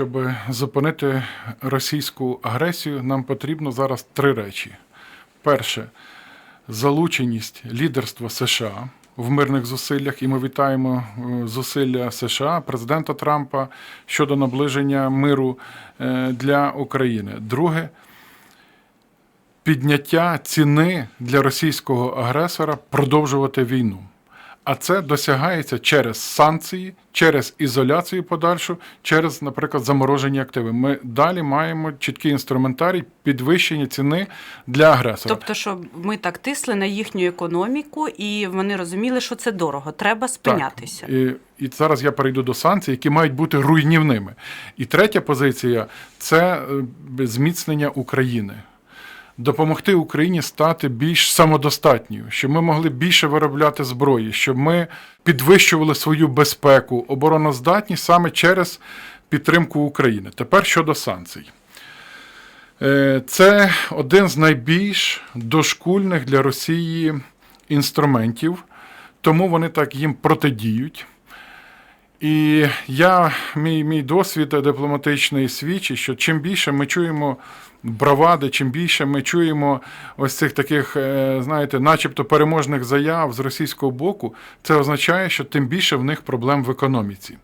щоб зупинити російську агресію, нам потрібно зараз три речі: перше залученість лідерства США в мирних зусиллях, і ми вітаємо е, зусилля США, президента Трампа щодо наближення миру е, для України. Друге підняття ціни для російського агресора продовжувати війну. А це досягається через санкції, через ізоляцію подальшу, через, наприклад, заморожені активи. Ми далі маємо чіткий інструментарій підвищення ціни для агресора. Тобто, щоб ми так тисли на їхню економіку, і вони розуміли, що це дорого, треба спинятися. Так. І, і зараз я перейду до санкцій, які мають бути руйнівними. І третя позиція це е, зміцнення України. Допомогти Україні стати більш самодостатньою, щоб ми могли більше виробляти зброї, щоб ми підвищували свою безпеку, обороноздатність саме через підтримку України. Тепер щодо санкцій. Е, Це один з найбільш дошкульних для Росії інструментів, тому вони так їм протидіють. І я, мій, мій досвід дипломатичний свідчить, що чим більше ми чуємо бравади, чим більше ми чуємо ось цих таких, е, знаєте, начебто переможних заяв з російського боку, це означає, що тим більше в них проблем в економіці.